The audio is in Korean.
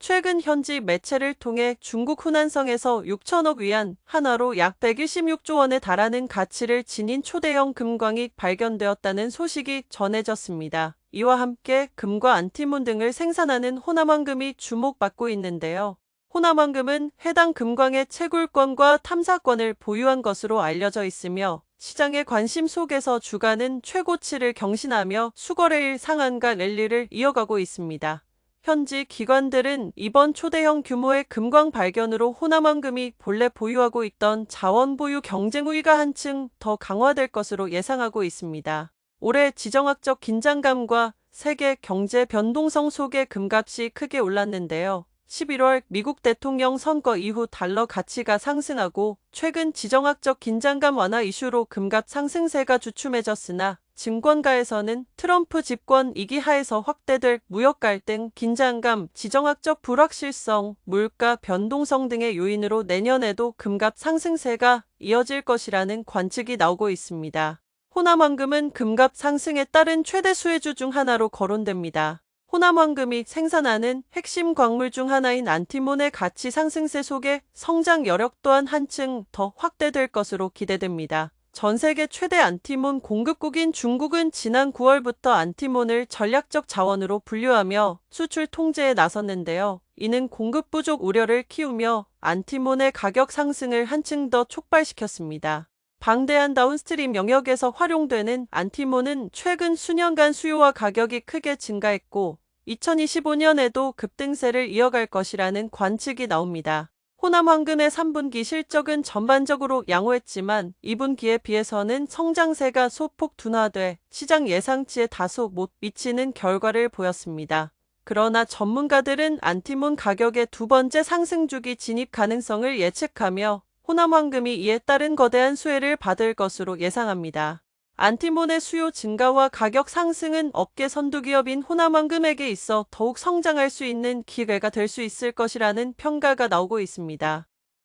최근 현지 매체를 통해 중국 후난성에서 6천억 위안, 한화로 약 116조 원에 달하는 가치를 지닌 초대형 금광이 발견되었다는 소식이 전해졌습니다. 이와 함께 금과 안티몬 등을 생산하는 호남황금이 주목받고 있는데요. 호남황금은 해당 금광의 채굴권과 탐사권을 보유한 것으로 알려져 있으며 시장의 관심 속에서 주가는 최고치를 경신하며 수거래일 상한가 랠리를 이어가고 있습니다. 현지 기관들은 이번 초대형 규모의 금광 발견으로 호남황금이 본래 보유하고 있던 자원 보유 경쟁 우위가 한층 더 강화될 것으로 예상하고 있습니다. 올해 지정학적 긴장감과 세계 경제 변동성 속에 금값이 크게 올랐는데요. 11월 미국 대통령 선거 이후 달러 가치가 상승하고 최근 지정학적 긴장감 완화 이슈로 금값 상승세가 주춤해졌으나 증권가에서는 트럼프 집권 이기 하에서 확대될 무역 갈등, 긴장감, 지정학적 불확실성, 물가 변동성 등의 요인으로 내년에도 금값 상승세가 이어질 것이라는 관측이 나오고 있습니다. 호남황금은 금값 상승에 따른 최대 수혜주 중 하나로 거론됩니다. 호남황금이 생산하는 핵심 광물 중 하나인 안티몬의 가치 상승세 속에 성장 여력 또한 한층 더 확대될 것으로 기대됩니다. 전 세계 최대 안티몬 공급국인 중국은 지난 9월부터 안티몬을 전략적 자원으로 분류하며 수출 통제에 나섰는데요. 이는 공급 부족 우려를 키우며 안티몬의 가격 상승을 한층 더 촉발시켰습니다. 방대한 다운스트림 영역에서 활용되는 안티몬은 최근 수년간 수요와 가격이 크게 증가했고 2025년에도 급등세를 이어갈 것이라는 관측이 나옵니다. 호남 황금의 3분기 실적은 전반적으로 양호했지만 2분기에 비해서는 성장세가 소폭 둔화돼 시장 예상치에 다소 못 미치는 결과를 보였습니다. 그러나 전문가들은 안티몬 가격의 두 번째 상승주기 진입 가능성을 예측하며 호남 황금이 이에 따른 거대한 수혜를 받을 것으로 예상합니다. 안티몬의 수요 증가와 가격 상승은 업계 선두 기업인 호남 황금에게 있어 더욱 성장할 수 있는 기회가 될 수 있을 것이라는 평가가 나오고 있습니다.